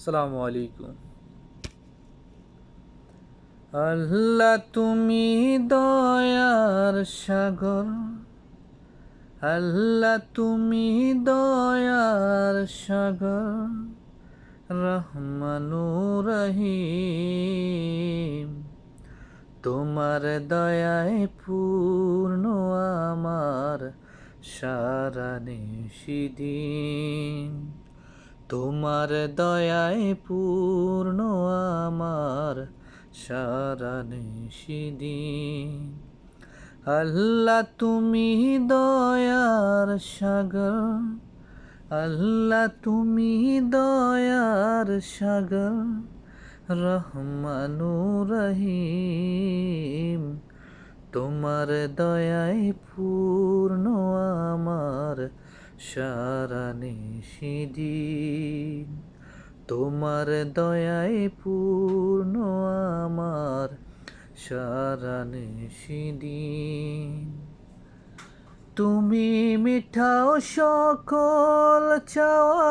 আসসালামু আলাইকুম। আল্লাহ তুমি দয়ার সাগর। আল্লাহ তুমি দয়ার সাগর। রহমানু রহিম। তোমার দয়ায় পূর্ণ আমার সারা নিশিদিন। তোমার দয়ায় পূর্ণ আমার সারা আল্লাহ তুমি দয়ার সাগর, আল্লাহ তুমি দয়ার সাগর, রহমানু রহিম। তোমার দয়ায় পূর্ণ আমার সারা নিশিদিন তোমার দয়ায় পূর্ণ আমার সারা নিশিদিন তুমি মিঠাও সকল চাওয়া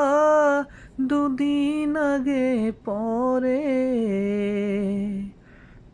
দুদিন আগে পরে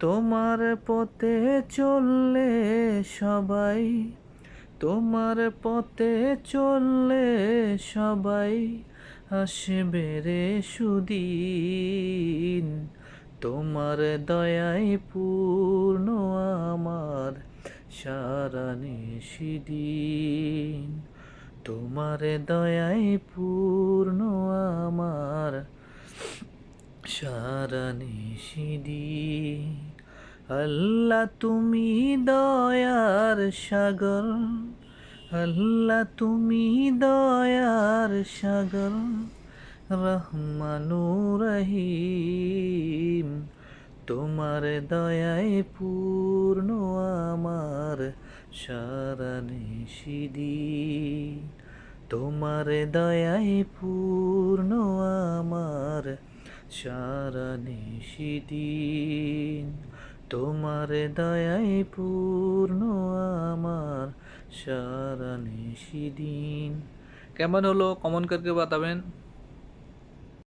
তোমার পথে চললে সবাই, তোমার পথে চললে সবাই আসবে রে সুদিন। তোমার দয়ায় পূর্ণ আমার সারা নিশিদিন তোমার দয়ায় পূর্ণ আমার সারা নিশিদিন আল্লাহ তুমি দয়ার সাগর। আল্লাহ তুমি দয়ার সাগর। রহমানু রহিম। তোমার দয়ায় পূর্ণ আমার সারা নিশিদিন তোমার দয়ায় পূর্ণ সারা নিশিদিন তোমার দয়ায় পূর্ণ আমার সারা কেমন হলো কমন করকে বাতাবেন?